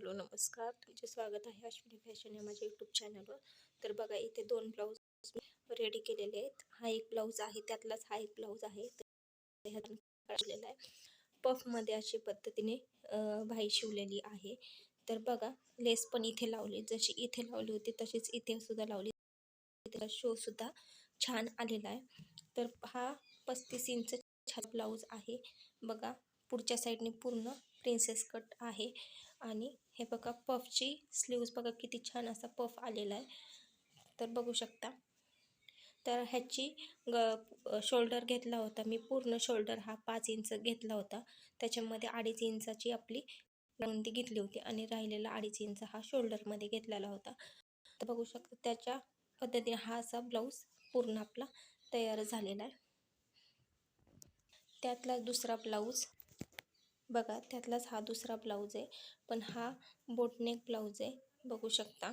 Hello नमस्कार. तुमचे स्वागत आहे अश्विनी फॅशन या माझ्या यूट्यूब चॅनलवर तर बघा इथे दोन ब्लाऊज रेडी केलेले आहेत. हा एक ब्लाऊज आहे त्यातलाच हा एक ब्लाऊज आहे. काढलेला आहे. पफमध्ये अशी पद्धतीने भाई शिवलेली आहे. तर बघा लेस पण इथे लावली. जशी इथे लावली होती तशीच इथे सुद्धा लावली. त्याला शो सुद्धा छान आलेला आहे. तर हा पस्तीस इंच छान ब्लाऊज आहे. बघा पुढच्या साईडने पूर्ण प्रिन्सेस कट आहे. आणि हे बघा पफची स्लीव्ज बघा किती छान असा पफ आलेला आहे. तर बघू शकता. तर ह्याची ग शोल्डर घेतला होता मी पूर्ण शोल्डर हा पाच इंच घेतला होता. त्याच्यामध्ये अडीच इंचाची आपली रुंदी घेतली होती आणि राहिलेला अडीच इंच हा शोल्डरमध्ये घेतलेला होता. तर बघू शकता त्याच्या पद्धतीने हा असा ब्लाऊज पूर्ण आपला तयार झालेला आहे. त्यातला दुसरा ब्लाऊज बघा त्यातलाच हा दुसरा ब्लाऊज आहे. पण हा बोटनेक ब्लाऊज आहे. बघू शकता.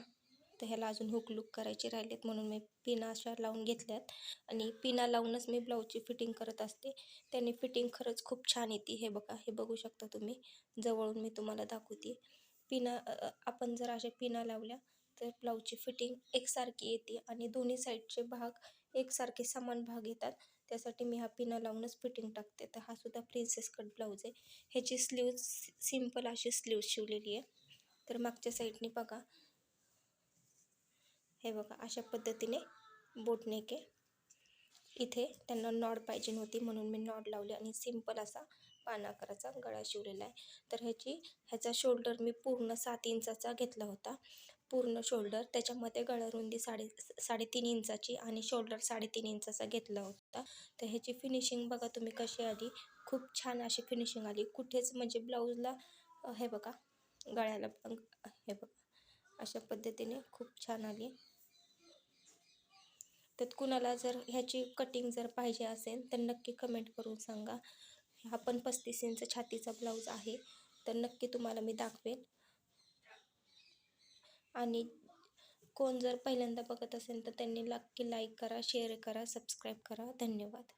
तर ह्याला अजून हुक लुक करायचे राहिलेत म्हणून मी पिना अशा लावून घेतल्यात. आणि पिना लावूनच मी ब्लाऊजची फिटिंग करत असते. त्याने फिटिंग खरंच खूप छान येते. हे बघा हे बघू शकता तुम्ही. जवळून मी तुम्हाला दाखवते. पिना आपण जर अशा पिना लावल्या तर ब्लाऊजची फिटिंग एकसारखी येते आणि दोन्ही साईडचे भाग एकसारखे समान भाग येतात. त्यासाठी मी हा पिना लावूनच फिटिंग टाकते. तर हा सुद्धा प्रिन्सेस कट ब्लाऊज आहे. ह्याची स्लीव्ज सिंपल अशी स्लीव्ज शिवलेली आहे. तर मागच्या साईडने बघा. हे बघा अशा पद्धतीने बोटनेक आहे. इथे त्यांना नॉड पाहिजे नव्हती म्हणून मी नॉड लावले आणि सिंपल असा पाना आकाराचा गळा शिवलेला आहे. तर ह्याची ह्याचा शोल्डर मी पूर्ण सात इंचाचा घेतला होता. पूर्ण शोल्डर त्याच्यामध्ये गळारुंदी साडे साडेतीन इंचाची आणि शोल्डर साडेतीन इंचाचा घेतला होता. तर ह्याची फिनिशिंग बघा तुम्ही कशी आली. खूप छान अशी फिनिशिंग आली. कुठेच म्हणजे ब्लाऊजला हे बघा गळ्याला हे बघा अशा पद्धतीने खूप छान आली. तर कुणाला जर ह्याची कटिंग जर पाहिजे असेल तर नक्की कमेंट करून सांगा. हा पण पस्तीस इंच छातीचा ब्लाऊज आहे. तर नक्की तुम्हाला मी दाखवेन. आणि कोण जर पहिल्यांदा बघत असेल तर त्यांनी नक्की लाईक करा शेअर करा सबस्क्राईब करा. धन्यवाद.